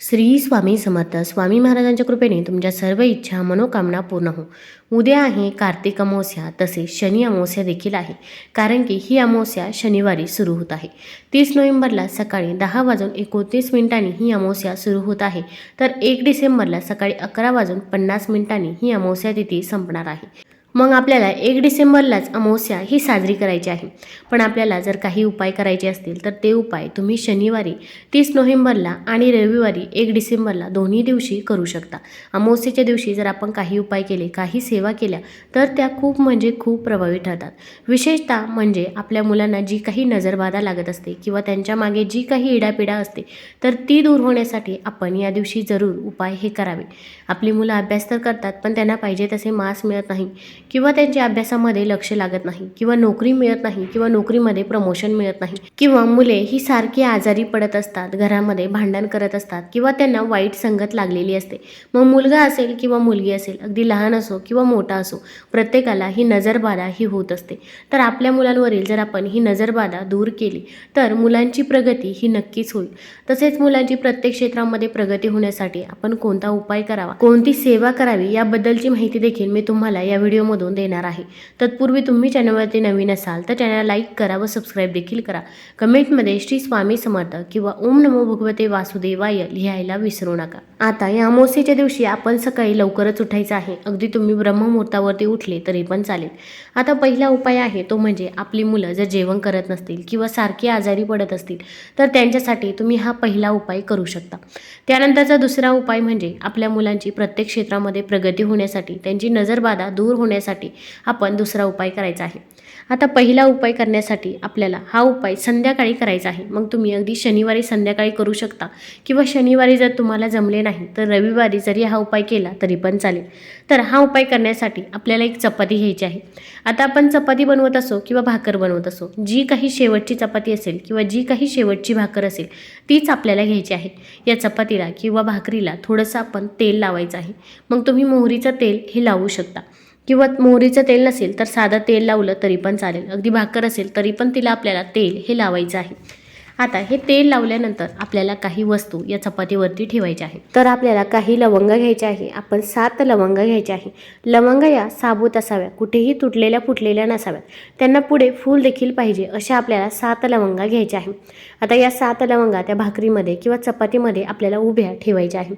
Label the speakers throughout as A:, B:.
A: श्री स्वामी समर्थ. स्वामी महाराजांच्या कृपेने तुमच्या सर्व इच्छा मनोकामना पूर्ण हो. उद्या आहे कार्तिक अमावस्या तसेच शनी अमावस्या देखील आहे कारण की ही अमावस्या शनिवारी सुरू होत आहे. तीस नोव्हेंबरला सकाळी दहा वाजून एकोणतीस मिनिटांनी ही अमावस्या सुरू होत आहे तर एक डिसेंबरला सकाळी अकरा वाजून पन्नास मिनिटांनी ही अमावस्या तिथी संपणार आहे. मग आपल्याला एक डिसेंबरलाच अमावस्या ही साजरी करायची आहे. पण आपल्याला जर काही उपाय करायचे असतील तर ते उपाय तुम्ही शनिवारी तीस नोव्हेंबरला आणि रविवारी एक डिसेंबरला दोन्ही दिवशी करू शकता. अमावस्येच्या दिवशी जर आपण काही उपाय केले काही सेवा केल्या तर त्या खूप म्हणजे खूप प्रभावी ठरतात. विशेषतः म्हणजे आपल्या मुलांना जी काही नजरबाधा लागत असते किंवा त्यांच्या मागे जी काही इडापिडा असते तर ती दूर होण्यासाठी आपण या दिवशी जरूर उपाय हे करावे. आपली मुलं अभ्यास तर करतात पण त्यांना पाहिजे तसे मार्क्स मिळत नाही. किंवा त्यांच्या अभ्यासामध्ये लक्ष लागत नाही किंवा नोकरी मिळत नाही किंवा नोकरीमध्ये प्रमोशन मिळत नाही किंवा मुले ही सारखी आजारी पडत असतात घरामध्ये भांडण करत असतात किंवा त्यांना वाईट संगत लागलेली असते. मग मुलगा असेल किंवा मुलगी असेल अगदी लहान असो किंवा मोठा असो प्रत्येकाला ही नजरबाधा ही होत असते. तर आपल्या मुलांवरील जर आपण ही नजरबाधा दूर केली तर मुलांची प्रगती ही नक्कीच होईल. तसेच मुलांची प्रत्येक क्षेत्रामध्ये प्रगती होण्यासाठी आपण कोणता उपाय करावा कोणती सेवा करावी याबद्दलची माहिती देखील मी तुम्हाला या व्हिडिओ व्हिडिओमधून देणार आहे. तत्पूर्वी तुम्ही चॅनलवरती नवीन असाल तर चॅनल लाईक करा व सबस्क्राईब देखील करा. कमेंटमध्ये श्री स्वामी समर्थ किंवा ओम नमो भगवते वासुदेवाय लिहायला विसरू नका. आता या अमावस्येच्या दिवशी आपण सकाळी लवकरच उठायचं आहे. अगदी तुम्ही ब्रह्ममुहूर्तावरती उठले तरी पण चालेल. आता पहिला उपाय आहे तो म्हणजे आपली मुलं जर जेवण करत नसतील किंवा सारखी आजारी पडत असतील तर त्यांच्यासाठी तुम्ही हा पहिला उपाय करू शकता. त्यानंतरचा दुसरा उपाय म्हणजे आपल्या मुलांची प्रत्येक क्षेत्रामध्ये प्रगती होण्यासाठी त्यांची नजरबाधा दूर होण्यासाठी आपण दुसरा उपाय करायचा आहे. आता पहिला उपाय करण्यासाठी आपल्याला हा उपाय संध्याकाळी करायचा आहे. मग तुम्ही अगदी शनिवारी संध्याकाळी करू शकता किंवा शनिवारी जर तुम्हाला जमले नाही तर रविवारी जरी हा उपाय केला तरी पण चालेल. तर हा उपाय करण्यासाठी आपल्याला एक चपाती घ्यायची आहे. आता आपण चपाती बनवत असो किंवा भाकर बनवत असो जी काही शेवटची चपाती असेल किंवा जी काही शेवटची भाकर असेल तीच आपल्याला घ्यायची आहे. या चपातीला किंवा भाकरीला थोडंसं आपण तेल लावायचं आहे. मग तुम्ही मोहरीचं तेल हे लावू शकता. किंवा मोहरीचं तेल नसेल तर साधं तेल लावलं तरी पण चालेल. अगदी भाकर असेल तरी पण तिला आपल्याला तेल हे लावायचं आहे. आता हे तेल लावल्यानंतर आपल्याला काही वस्तू या चपातीवरती ठेवायच्या आहे तर आपल्याला काही लवंग घ्यायचे आहे. आपण सात लवंग घ्यायचे आहे. लवंग या साबूत असाव्या कुठेही तुटलेल्या फुटलेल्या नसाव्यात. त्यांना पुढे फूल देखील पाहिजे अशा आपल्याला सात लवंगा घ्यायच्या आहे. आता या सात लवंगा त्या भाकरीमध्ये किंवा चपातीमध्ये आपल्याला उभ्या ठेवायच्या आहे.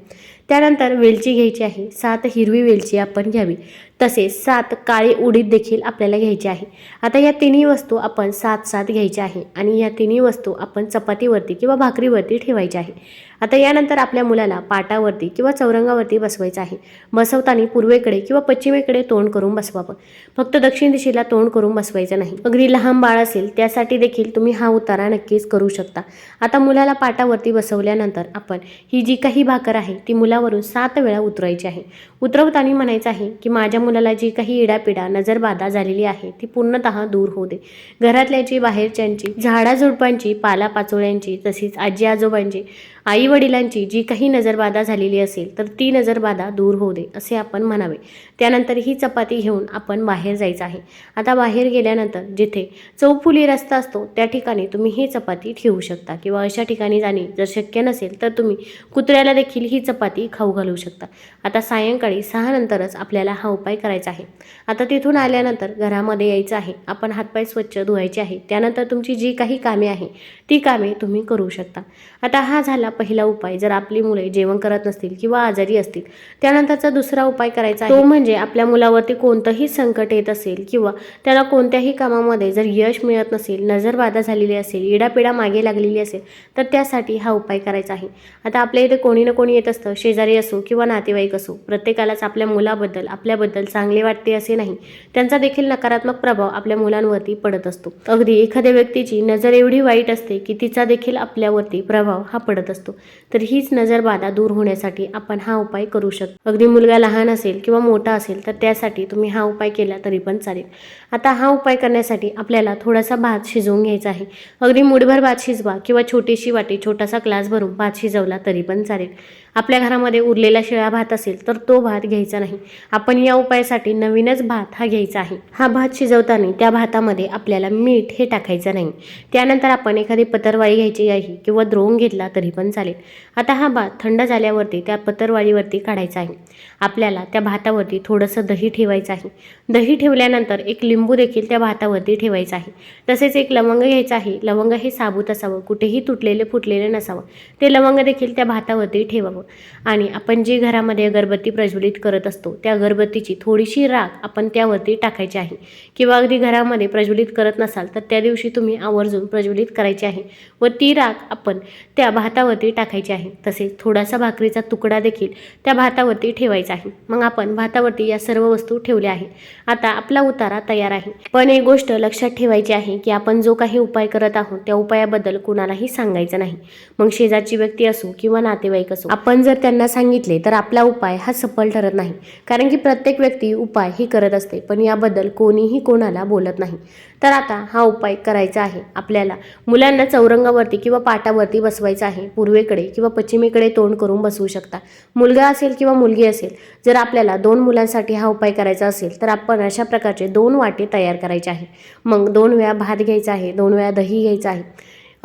A: त्यानंतर वेलची घ्यायची आहे. सात हिरवी वेलची आपण घ्यावी. तसेच सात काळी उडीद देखील आपल्याला घ्यायची आहे. आता या तिन्ही वस्तू आपण सात सात घ्यायच्या आहे आणि या तिन्ही वस्तू आपण चपातीवरती किंवा भाकरीवरती ठेवायच्या आहे. आता यानंतर आपल्या मुलाला पाटावरती किंवा चौरंगावरती बसवायचं आहे. बसवताना पूर्वेकडे किंवा पश्चिमेकडे तोंड करून बसवावं. फक्त दक्षिण दिशेला तोंड करून बसवायचं नाही. अगदी लहान बाळ असेल त्यासाठी देखील तुम्ही हा उतारा नक्कीच करू शकता. आता मुलाला पाटावरती बसवल्यानंतर आपण ही जी काही भाकर आहे ती मुला मुलावरून सात वेळा उतरायची आहे. उतरवताना म्हणायचं आहे की माझ्या मुलाला जी काही इडापिडा नजरबाधा झालेली आहे ती पूर्णतः दूर होऊ दे. घरातल्याची बाहेरच्यांची झाडाझुडपांची पालापाचोळ्यांची तसेच आजी आजोबांची आई वडिलांची जी काही नजरबाधा झालेली असेल तर ती नजरबाधा दूर होऊ दे असे आपण म्हणावे. त्यानंतर ही चपाती घेऊन आपण बाहेर जायचं आहे. आता बाहेर गेल्यानंतर जिथे चौफुली रस्ता असतो त्या ठिकाणी तुम्ही ही चपाती ठेवू शकता किंवा अशा ठिकाणी जाणे जर शक्य नसेल तर तुम्ही कुत्र्याला देखील ही चपाती खाऊ घालू शकता. आता सायंकाळी सहा नंतरच आपल्याला हा उपाय करायचा आहे. आता तिथून आल्यानंतर घरामध्ये यायचं आहे. आपण हातपाय स्वच्छ धुवायचे आहे. त्यानंतर तुमची जी काही कामे आहे ती कामे तुम्ही करू शकता. आता हा झाला पहिला उपाय जर आपली मुले जेवण करत नसतील किंवा आजारी असतील त्यानंतरचा दुसरा उपाय करायचा तो म्हणजे आपल्या मुलावरती कोणतंही संकट येत असेल किंवा त्याला कोणत्याही कामामध्ये जर यश मिळत नसेल नजरबाधा झालेली असेल इडापिडा मागे लागलेली असेल तर त्यासाठी हा उपाय करायचा आहे. आता आपल्या इथे कोणी ना कोणी येत असतं शेजारी असो किंवा नातेवाईक असो प्रत्येकालाच आपल्या मुलाबद्दल आपल्याबद्दल चांगले वाटते असे नाही. त्यांचा देखील नकारात्मक प्रभाव आपल्या मुलांवरती पडत असतो. अगदी एखाद्या व्यक्तीची नजर एवढी वाईट असते की तिचा देखील आपल्यावरती प्रभाव हा पडत असतो. तर हीच नजरबाधा दूर होण्यासाठी आपण हा उपाय करू शकतो. अगदी मुलगा लहान असेल किंवा मोठा असेल तर त्यासाठी तुम्ही हा उपाय केला तरी पण चालेल. आता हा उपाय करण्यासाठी आपल्याला थोडासा भात शिजवून घ्यायचा आहे. अगदी मुठभर भात शिजवा किंवा छोटीशी वाटी छोटासा ग्लास भरून भात शिजवला तरी पण चालेल. आपल्या घरामध्ये उरलेला शिळा भात असेल तर तो भात घ्यायचा नाही. आपण या उपायासाठी नवीनच भात हा घ्यायचा आहे. हा भात शिजवताना त्या भातामध्ये आपल्याला मीठ हे टाकायचं नाही. त्यानंतर आपण एखादी पतरवाळी घ्यायची आहे किंवा द्रोण घेतला तरी पण पण चालेल आता हा भात थंड झाल्यावरती त्या पतरवाळीवरती काढायचा आहे. आपल्याला त्या भातावरती थोडंसं दही ठेवायचं आहे. दही ठेवल्यानंतर एक लिंबू देखील त्या भातावरती ठेवायचा आहे. तसेच एक लवंग घ्यायचं आहे. लवंग हे साबूत असावं. कुठेही तुटलेले फुटलेले नसावं. ते लवंग देखील त्या भातावरती ठेवावं. आणि आपण जी घरामध्ये अगरबत्ती प्रज्वलित करत असतो त्या अगरबत्तीची थोडीशी राख आपण त्यावरती टाकायची आहे. किंवा अगदी घरामध्ये प्रज्वलित करत नसाल तर त्या दिवशी तुम्ही आवर्जून प्रज्वलित करायची आहे. व ती राख आपण त्या भातावरती टाकायची आहे. तसेच थोडासा भाकरीचा तुकडा देखील त्या भातावरती ठेवायचा आहे. मग आपण भातावरती या सर्व वस्तू ठेवल्या आहेत. आता आपला उतारा तयार आहे. पण एक गोष्ट लक्षात ठेवायची आहे की आपण जो काही उपाय करत आहोत त्या उपायाबद्दल कुणालाही सांगायचं नाही. मग शेजारची व्यक्ती असो किंवा नातेवाईक असो आपण जर त्यांना सांगितले तर आपला उपाय हा सफल ठरत नाही. कारण की प्रत्येक व्यक्ती उपाय ही करत असते. पण याबद्दल कोणीही कोणाला बोलत नाही. तर आता हा उपाय करायचा आहे. आपल्याला मुलांना चौरंगावरती किंवा पाटावरती बसवायचं आहे. पूर्वेकडे किंवा पश्चिमेकडे तोंड करून बसवू शकता. मुलगा असेल किंवा मुलगी असेल जर आपल्याला दोन मुलांसाठी हा उपाय करायचा असेल तर आपण अशा प्रकारचे दोन वाटे तयार करायचे आहे. मग दोन वेळा भात घ्यायचा आहे दोन वेळा दही घ्यायचं आहे.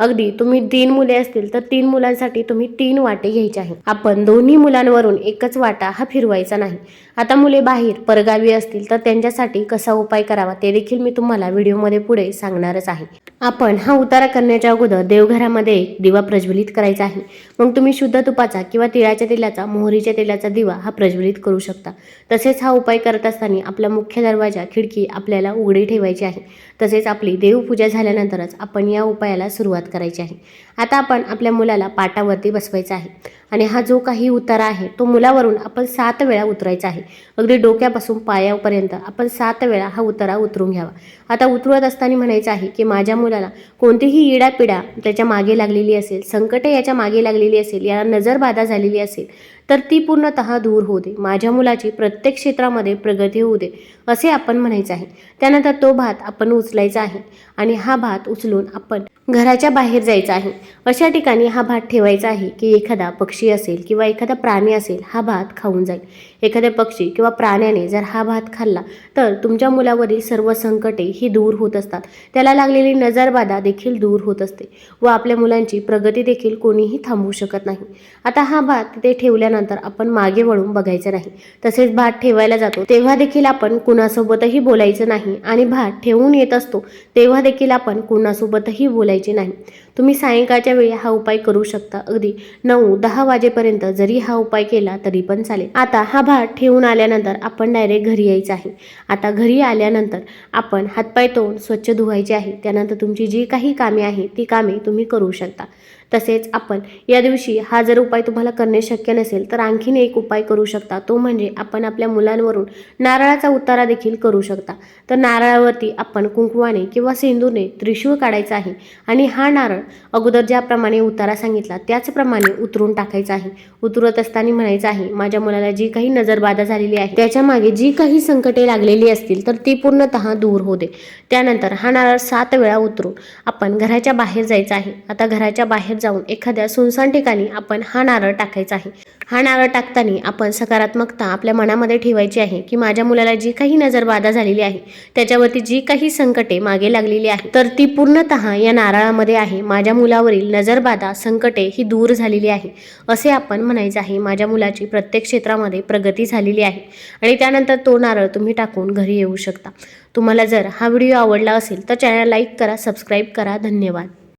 A: अगदी तुम्ही तीन मुले असतील तर तीन मुलांसाठी तुम्ही तीन वाटे घ्यायचे आहे आपण दोन्ही मुलांवरून एकच वाटा हा फिरवायचा नाही. आता मुले बाहेर परगावी असतील तर त्यांच्यासाठी कसा उपाय करावा ते देखील मी तुम्हाला व्हिडिओमध्ये पुढे सांगणारच आहे. आपण हा उतारा करण्याच्या अगोदर देवघरामध्ये एक दिवा प्रज्वलित करायचा आहे. मग तुम्ही शुद्ध तुपाचा किंवा तिळाच्या तेलाचा मोहरीच्या तेलाचा दिवा हा प्रज्वलित करू शकता. तसेच हा उपाय करत असताना आपला मुख्य दरवाजा खिडकी आपल्याला उघडी ठेवायची आहे. तसेच आपली देवपूजा झाल्यानंतरच आपण या उपायाला सुरुवात करायची आहे. आता आपण आपल्या मुलाला पाटावरती बसवायचा आहे. आणि हा जो काही उतारा आहे तो मुलावरून आपण सात वेळा उतरायचा आहे. अगदी डोक्यापासून पायापर्यंत आपण सात वेळा हा उतारा उतरून घ्यावा. आता उतरवत असताना म्हणायचं आहे की माझ्या मुलाला कोणतीही इडापिडा त्याच्यामागे लागलेली असेल संकटे याच्या मागे लागलेली असेल याला नजरबाधा झालेली असेल तर ती पूर्णतः दूर होऊ दे. माझ्या मुलाची प्रत्येक क्षेत्रामध्ये प्रगती होऊ दे असे आपण म्हणायचं आहे. त्यानंतर तो भात आपण उचलायचा आहे आणि हा भात उचलून आपण घराच्या बाहेर जायचं आहे. अशा ठिकाणी हा भात ठेवायचा आहे की एखादा पक्षी असेल किंवा एखादा प्राणी असेल हा भात खाऊन जाईल. एखाद्या पक्षी किंवा प्राण्याने जर हा भात खाल्ला तर तुमच्या मुलावरील सर्व संकटे ही दूर होत असतात. त्याला लागलेली नजरबाधा देखील दूर होत असते व आपल्या मुलांची प्रगती देखील कोणीही थांबवू शकत नाही. आता हा भात तिथे ठेवल्यानंतर आपण मागे वळून बघायचं नाही. तसेच भात ठेवायला जातो तेव्हा देखील आपण कुणासोबतही बोलायचं नाही आणि भात ठेवून येत असतो तेव्हा देखील आपण कुणासोबतही बोलायचे नाही. तुम्ही सायंकाळच्या वेळी हा उपाय करू शकता. अगदी नऊ दहा वाजेपर्यंत जरी हा उपाय केला तरी पण चालेल. आता हा भात ठेवून आल्यानंतर आपण डायरेक्ट घरी यायचं आहे. आता घरी आल्यानंतर आपण हातपाय तोंड स्वच्छ धुवायचे आहे. त्यानंतर तुमची जी काही कामे आहेत ती कामे तुम्ही करू शकता. तसेच आपण या दिवशी हा जर उपाय तुम्हाला करणे शक्य नसेल तर आणखीन एक उपाय करू शकता. तो म्हणजे आपण आपल्या मुलांवरून नारळाचा उतारा देखील करू शकता. तर नारळावरती आपण कुंकवाने किंवा सेंदूरने त्रिशूळ काढायचा आहे आणि हा नारळ अगोदर ज्याप्रमाणे उतारा सांगितला त्याचप्रमाणे उतरून टाकायचा आहे. उतरत असताना म्हणायचं आहे माझ्या मुलाला जी काही नजरबाधा झालेली आहे त्याच्यामागे जी काही संकटे लागलेली असतील तर ती पूर्णतः दूर होते त्यानंतर हा नारळ सात वेळा उतरून आपण घराच्या बाहेर जायचं आहे. आता घराच्या बाहेर जाऊन एखाद्या सुनसान ठिकाणी आपण हा नारळ टाकायचा आहे. हा नारळ टाकताना आपण सकारात्मकता आपल्या मनामध्ये ठेवायची आहे की माझ्या मुलाला जी काही नजरबाधा झालेली आहे त्याच्यावरती जी काही संकटे मागे लागलेली आहे तर ती पूर्णतः या नारळामध्ये आहे. माझ्या मुलावरील नजरबाधा संकटे ही दूर झालेली आहे. असे आपण म्हणायचं आहे. माझ्या मुलाची प्रत्येक क्षेत्रामध्ये प्रगती झालेली आहे आणि त्यानंतर तो नारळ तुम्ही टाकून घरी येऊ शकता. तुम्हाला जर हा व्हिडिओ आवडला असेल तर चॅनल लाईक करा सबस्क्राईब करा. धन्यवाद.